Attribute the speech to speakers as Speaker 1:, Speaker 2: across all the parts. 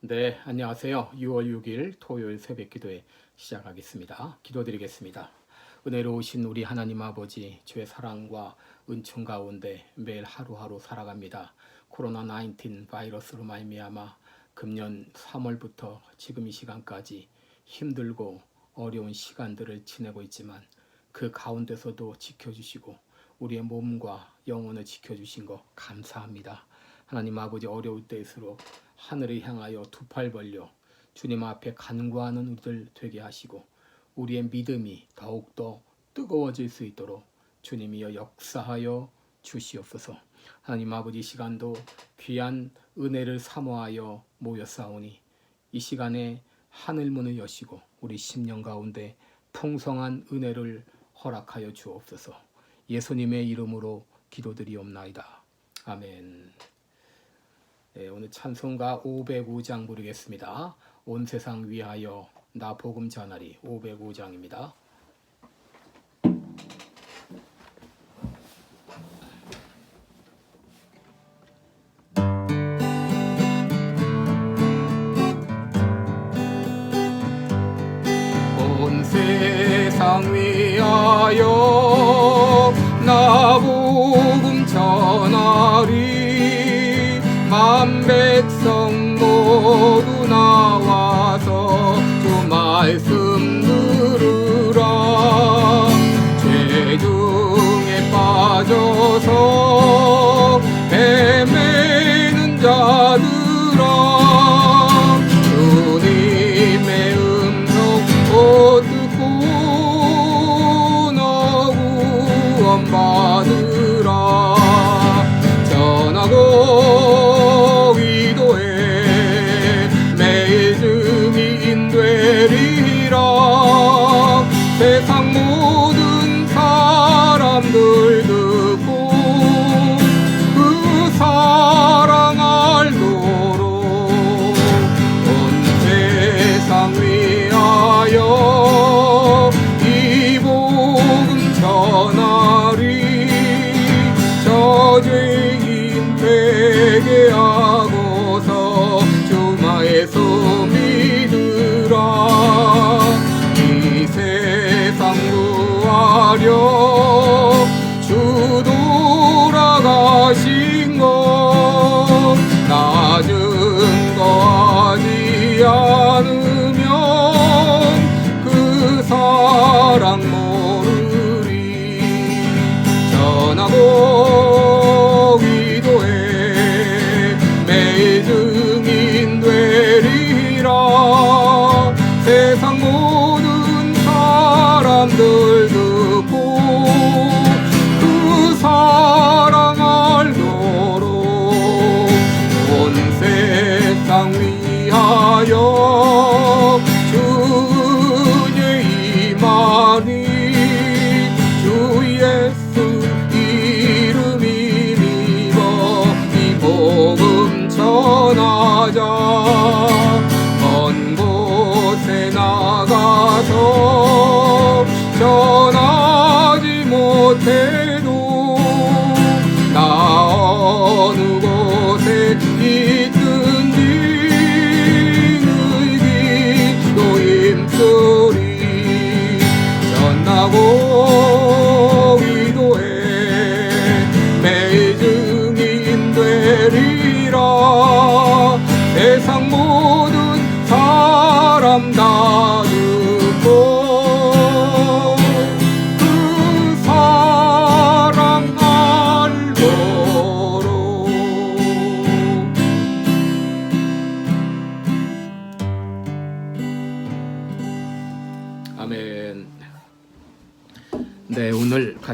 Speaker 1: 네, 안녕하세요. 6월 6일 토요일 새벽 기도회 시작하겠습니다. 기도드리겠습니다. 은혜로우신 우리 하나님 아버지, 주의 사랑과 은총 가운데 매일 하루하루 살아갑니다. 코로나 19 바이러스로 말미암아 금년 3월부터 지금 이 시간까지 힘들고 어려운 시간들을 지내고 있지만 그 가운데서도 지켜주시고 우리의 몸과 영혼을 지켜주신 거 감사합니다. 하나님 아버지 어려울 때일수록 하늘을 향하여 두 팔 벌려 주님 앞에 간구하는 우리들 되게 하시고 우리의 믿음이 더욱더 뜨거워질 수 있도록 주님이여 역사하여 주시옵소서. 하나님 아버지 이 시간도 귀한 은혜를 사모하여 모였사오니 이 시간에 하늘 문을 여시고 우리 심령 가운데 풍성한 은혜를 허락하여 주옵소서. 예수님의 이름으로 기도드리옵나이다. 아멘. 네, 오늘 찬송가 505장 부르겠습니다. 온 세상 위하여 나 복음 전하리 505장입니다. 온 세상 위하여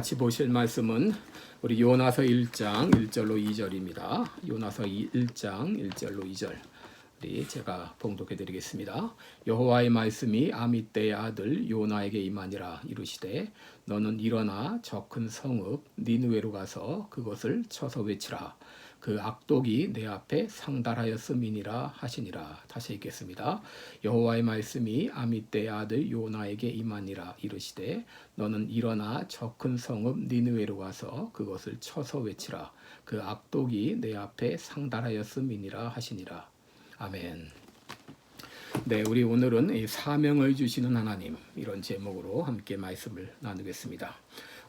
Speaker 1: 같이 보실 말씀은 우리 요나서 1장 1절로 2절입니다. 요나서 1장 1절로 2절. 우리 제가 봉독해 드리겠습니다. 여호와의 말씀이 아미떼의 아들 요나에게 임하니라 이르시되 너는 일어나 저 큰 성읍 니느웨로 가서 그것을 쳐서 외치라 그 악독이 내 앞에 상달하였음이니라 하시니라 다시 읽겠습니다. 여호와의 말씀이 아미떼의 아들 요나에게 임하니라 이르시되 너는 일어나 저 큰 성읍 니느웨로 가서 그것을 쳐서 외치라 그 악독이 내 앞에 상달하였음이니라 하시니라 아멘. 네, 우리 오늘은 이 사명을 주시는 하나님 이런 제목으로 함께 말씀을 나누겠습니다.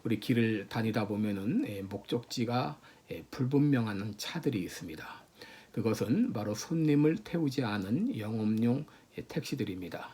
Speaker 1: 우리 길을 다니다 보면은 예, 목적지가 예, 불분명한 차들이 있습니다. 그것은 바로 손님을 태우지 않은 영업용 예, 택시들입니다.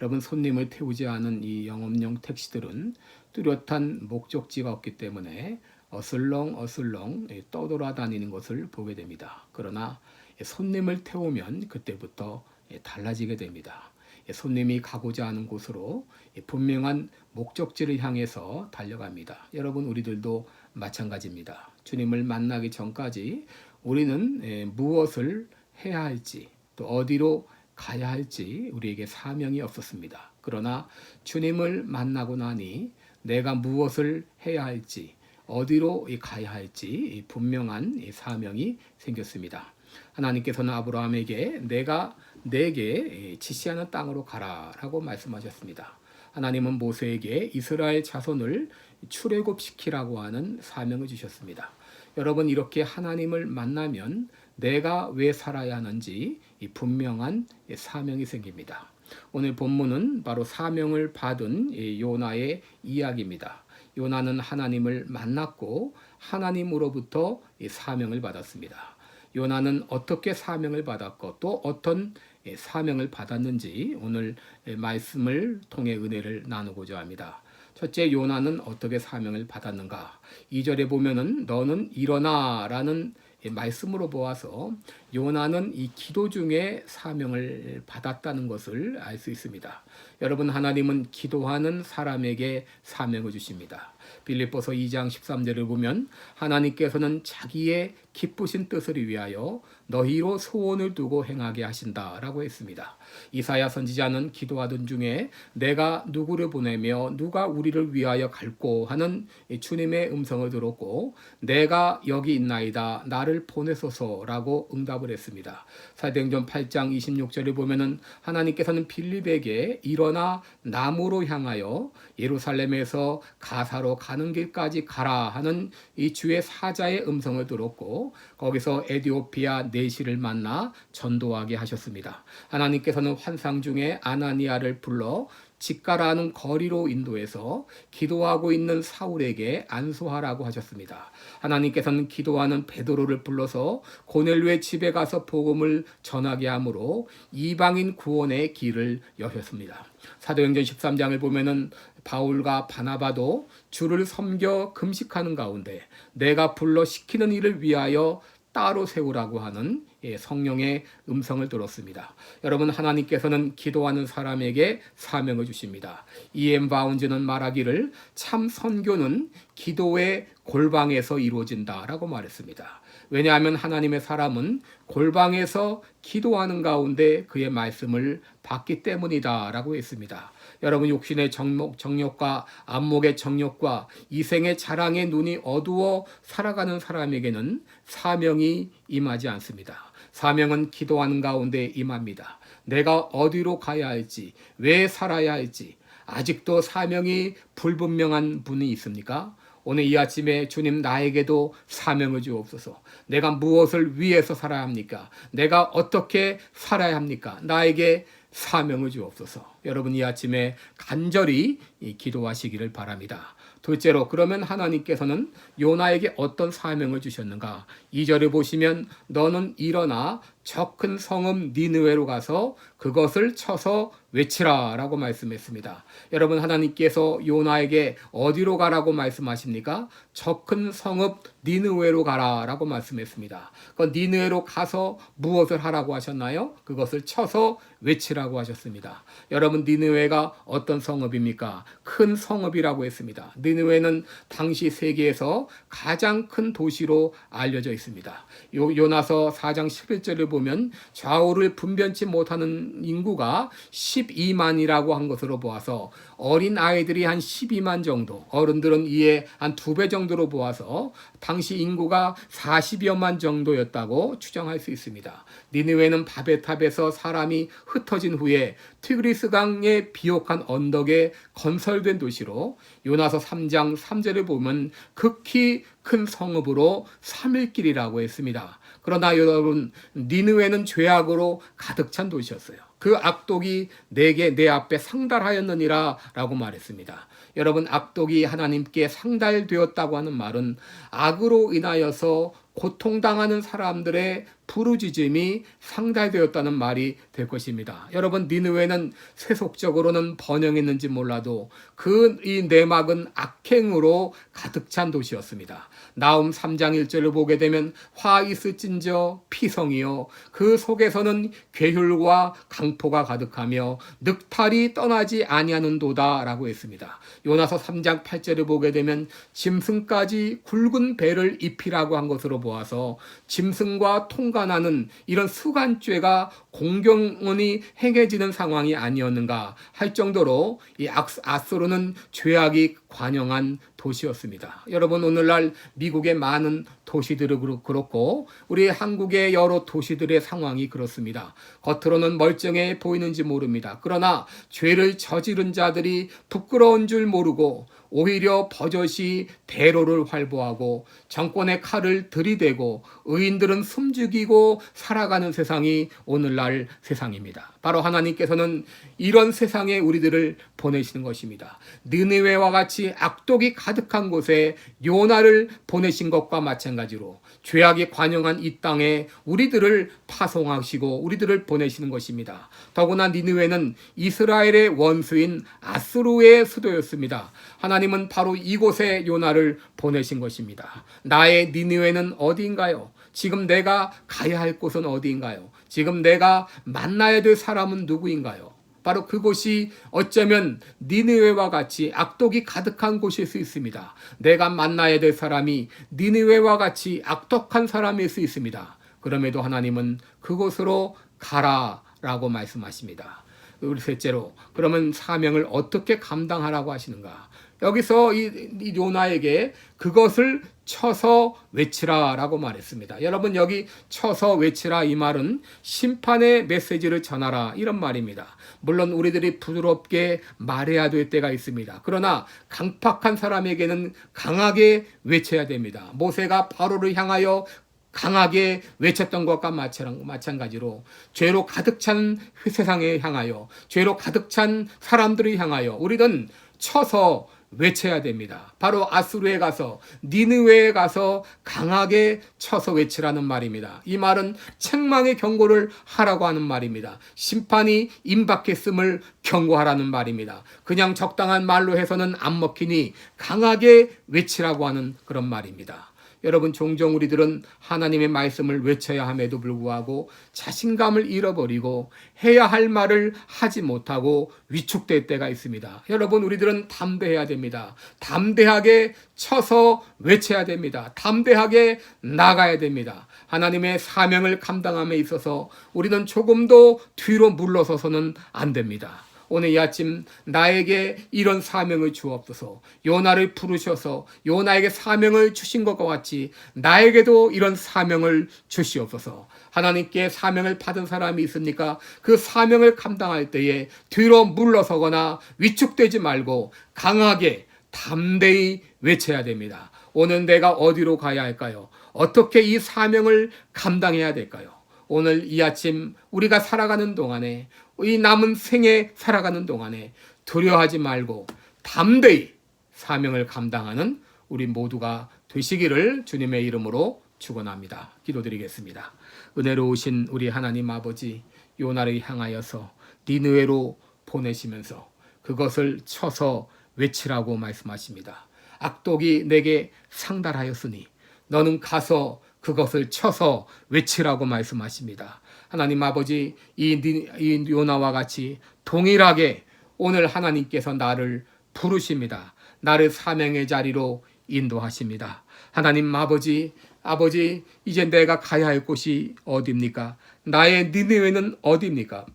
Speaker 1: 여러분 손님을 태우지 않은 이 영업용 택시들은 뚜렷한 목적지가 없기 때문에 어슬렁 어슬렁 예, 떠돌아다니는 것을 보게 됩니다. 그러나 예, 손님을 태우면 그때부터 예, 달라지게 됩니다. 예, 손님이 가고자 하는 곳으로 예, 분명한 목적지를 향해서 달려갑니다. 여러분 우리들도 마찬가지입니다. 주님을 만나기 전까지 우리는 예, 무엇을 해야 할지 또 어디로 가야 할지 우리에게 사명이 없었습니다. 그러나 주님을 만나고 나니 내가 무엇을 해야 할지 어디로 이 가야 할지 이 분명한 이 사명이 생겼습니다. 하나님께서는 아브라함에게 내가 내게 지시하는 땅으로 가라라고 말씀하셨습니다. 하나님은 모세에게 이스라엘 자손을 출애굽시키라고 하는 사명을 주셨습니다. 여러분 이렇게 하나님을 만나면 내가 왜 살아야 하는지 이 분명한 사명이 생깁니다. 오늘 본문은 바로 사명을 받은 이 요나의 이야기입니다. 요나는 하나님을 만났고 하나님으로부터 이 사명을 받았습니다. 요나는 어떻게 사명을 받았고 또 어떤 예, 사명을 받았는지 오늘 예, 말씀을 통해 은혜를 나누고자 합니다. 첫째 요나는 어떻게 사명을 받았는가? 2절에 보면은 너는 일어나라는 예, 말씀으로 보아서 요나는 이 기도 중에 사명을 받았다는 것을 알 수 있습니다. 여러분 하나님은 기도하는 사람에게 사명을 주십니다. 빌립보서 2장 13절을 보면 하나님께서는 자기의 기쁘신 뜻을 위하여 너희로 소원을 두고 행하게 하신다라고 했습니다. 이사야 선지자는 기도하던 중에 내가 누구를 보내며 누가 우리를 위하여 갈고 하는 주님의 음성을 들었고 내가 여기 있나이다 나를 보내소서라고 응답을 했습니다. 사도행전 8장 26절에 보면은 하나님께서는 빌립에게 일어나 남으로 향하여 예루살렘에서 가사로 가는 길까지 가라 하는 이 주의 사자의 음성을 들었고 거기서 에디오피아 내시를 만나 전도하게 하셨습니다. 하나님께서는 환상 중에 아나니아를 불러 직가라는 거리로 인도해서 기도하고 있는 사울에게 안수하라고 하셨습니다. 하나님께서는 기도하는 베드로를 불러서 고넬료의 집에 가서 복음을 전하게 하므로 이방인 구원의 길을 여셨습니다. 사도행전 13장을 보면은 바울과 바나바도 주를 섬겨 금식하는 가운데 내가 불러 시키는 일을 위하여 따로 세우라고 하는 예, 성령의 음성을 들었습니다. 여러분 하나님께서는 기도하는 사람에게 사명을 주십니다. 이엠 바운즈는 말하기를 참 선교는 기도의 골방에서 이루어진다라고 말했습니다. 왜냐하면 하나님의 사람은 골방에서 기도하는 가운데 그의 말씀을 받기 때문이다라고 했습니다. 여러분 욕심의 정목, 정욕과 안목의 정욕과 이생의 자랑의 눈이 어두워 살아가는 사람에게는 사명이 임하지 않습니다. 사명은 기도하는 가운데 임합니다. 내가 어디로 가야 할지, 왜 살아야 할지, 아직도 사명이 불분명한 분이 있습니까? 오늘 이 아침에 주님 나에게도 사명을 주옵소서. 내가 무엇을 위해서 살아야 합니까? 내가 어떻게 살아야 합니까? 나에게 사명을 주옵소서. 여러분 이 아침에 간절히 기도하시기를 바랍니다. 둘째로 그러면 하나님께서는 요나에게 어떤 사명을 주셨는가? 2절에 보시면 너는 일어나 저큰 성읍 니느웨로 가서 그것을 쳐서 외치라라고 말씀했습니다. 여러분 하나님께서 요나에게 어디로 가라고 말씀하십니까? 저큰 성읍 니느웨로 가라라고 말씀했습니다. 그 니느웨로 가서 무엇을 하라고 하셨나요? 그것을 쳐서 외치라고 하셨습니다. 여러분 니느웨가 어떤 성읍입니까? 큰 성읍이라고 했습니다. 니느웨는 당시 세계에서 가장 큰 도시로 알려져 있습니다. 요, 요나서 4장 11절을 보면 좌우를 분변치 못하는 인구가 12만이라고 한 것으로 보아서 어린 아이들이 한 12만 정도, 어른들은 이에 한 두 배 정도로 보아서 당시 인구가 40여만 정도였다고 추정할 수 있습니다. 니느웨는 바베탑에서 사람이 흩어진 후에 티그리스 강의 비옥한 언덕에 건설된 도시로 요나서 3장 3절을 보면 극히 큰 성읍으로 3일길이라고 했습니다. 그러나 여러분 니느웨는 죄악으로 가득 찬 도시였어요. 그 악독이 내게 내 앞에 상달하였느니라라고 말했습니다. 여러분 악독이 하나님께 상달되었다고 하는 말은 악으로 인하여서 고통당하는 사람들의 부르짖음이 상달되었다는 말이 될 것입니다. 여러분 니느웨는 세속적으로는 번영했는지 몰라도 그 이 내막은 악행으로 가득 찬 도시였습니다. 나움 3장 1절을 보게 되면 화 있을진저 피성이요 그 속에서는 괴휼과 강포가 가득하며 늑탈이 떠나지 아니하는도다라고 했습니다. 요나서 3장 8절을 보게 되면 짐승까지 굵은 배를 입히라고 한 것으로 보아서 짐승과 통 관하는 이런 수간죄가 공경원이 행해지는 상황이 아니었는가 할 정도로 이 아수르는 죄악이 관영한 도시였습니다. 여러분 오늘날 미국의 많은 도시들은 그렇고 우리 한국의 여러 도시들의 상황이 그렇습니다. 겉으로는 멀쩡해 보이는지 모릅니다. 그러나 죄를 저지른 자들이 부끄러운 줄 모르고 오히려 버젓이 대로를 활보하고 정권의 칼을 들이대고 의인들은 숨죽이고 살아가는 세상이 오늘날 세상입니다. 바로 하나님께서는 이런 세상에 우리들을 보내시는 것입니다. 느느웨와 같이 악독이 가득한 곳에 요나를 보내신 것과 마찬가지로 죄악이 관영한 이 땅에 우리들을 파송하시고 우리들을 보내시는 것입니다. 더구나 니느웨는 이스라엘의 원수인 아수르의 수도였습니다. 하나님은 바로 이곳에 요나를 보내신 것입니다. 나의 니느웨는 어디인가요? 지금 내가 가야 할 곳은 어디인가요? 지금 내가 만나야 될 사람은 누구인가요? 바로 그곳이 어쩌면 니느웨와 같이 악독이 가득한 곳일 수 있습니다. 내가 만나야 될 사람이 니느웨와 같이 악독한 사람일 수 있습니다. 그럼에도 하나님은 그곳으로 가라라고 말씀하십니다. 우리 셋째로 그러면 사명을 어떻게 감당하라고 하시는가? 여기서 이, 이 요나에게 그것을 쳐서 외치라라고 말했습니다. 여러분 여기 쳐서 외치라 이 말은 심판의 메시지를 전하라 이런 말입니다. 물론 우리들이 부드럽게 말해야 될 때가 있습니다. 그러나 강팍한 사람에게는 강하게 외쳐야 됩니다. 모세가 바로를 향하여 강하게 외쳤던 것과 마찬가지로 죄로 가득 찬 세상에 향하여 죄로 가득 찬 사람들을 향하여 우리는 쳐서 외쳐야 됩니다. 바로 아수르에 가서 니느웨에 가서 강하게 쳐서 외치라는 말입니다. 이 말은 책망의 경고를 하라고 하는 말입니다. 심판이 임박했음을 경고하라는 말입니다. 그냥 적당한 말로 해서는 안 먹히니 강하게 외치라고 하는 그런 말입니다. 여러분 종종 우리들은 하나님의 말씀을 외쳐야 함에도 불구하고 자신감을 잃어버리고 해야 할 말을 하지 못하고 위축될 때가 있습니다. 여러분 우리들은 담대해야 됩니다. 담대하게 쳐서 외쳐야 됩니다. 담대하게 나가야 됩니다. 하나님의 사명을 감당함에 있어서 우리는 조금도 뒤로 물러서서는 안 됩니다. 오늘 이 아침 나에게 이런 사명을 주옵소서. 요나를 부르셔서 요나에게 사명을 주신 것과 같이 나에게도 이런 사명을 주시옵소서. 하나님께 사명을 받은 사람이 있습니까? 그 사명을 감당할 때에 뒤로 물러서거나 위축되지 말고 강하게 담대히 외쳐야 됩니다. 오늘 내가 어디로 가야 할까요? 어떻게 이 사명을 감당해야 될까요? 오늘 이 아침 우리가 살아가는 동안에 이 남은 생에 살아가는 동안에 두려워하지 말고 담대히 사명을 감당하는 우리 모두가 되시기를 주님의 이름으로 축원합니다. 기도드리겠습니다. 은혜로우신 우리 하나님 아버지 요나를 향하여서 니느웨로 보내시면서 그것을 쳐서 외치라고 말씀하십니다. 악독이 내게 상달하였으니 너는 가서 그것을 쳐서 외치라고 말씀하십니다. 하나님 아버지 이, 이 요나와 같이 동일하게 오늘 하나님께서 나를 부르십니다. 나를 사명의 자리로 인도하십니다. 하나님 아버지 아버지 이제 내가 가야 할 곳이 어디입니까? 나의 니느웨는 어디입니까?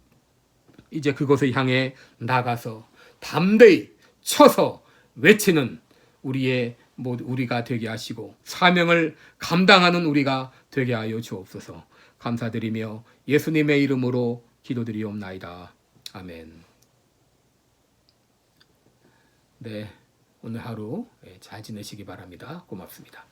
Speaker 1: 이제 그곳을 향해 나가서 담대히 쳐서 외치는 우리의 우리가 되게 하시고 사명을 감당하는 우리가 되게 하여 주옵소서. 감사드리며 예수님의 이름으로 기도드리옵나이다. 아멘. 네, 오늘 하루 예, 잘 지내시기 바랍니다. 고맙습니다.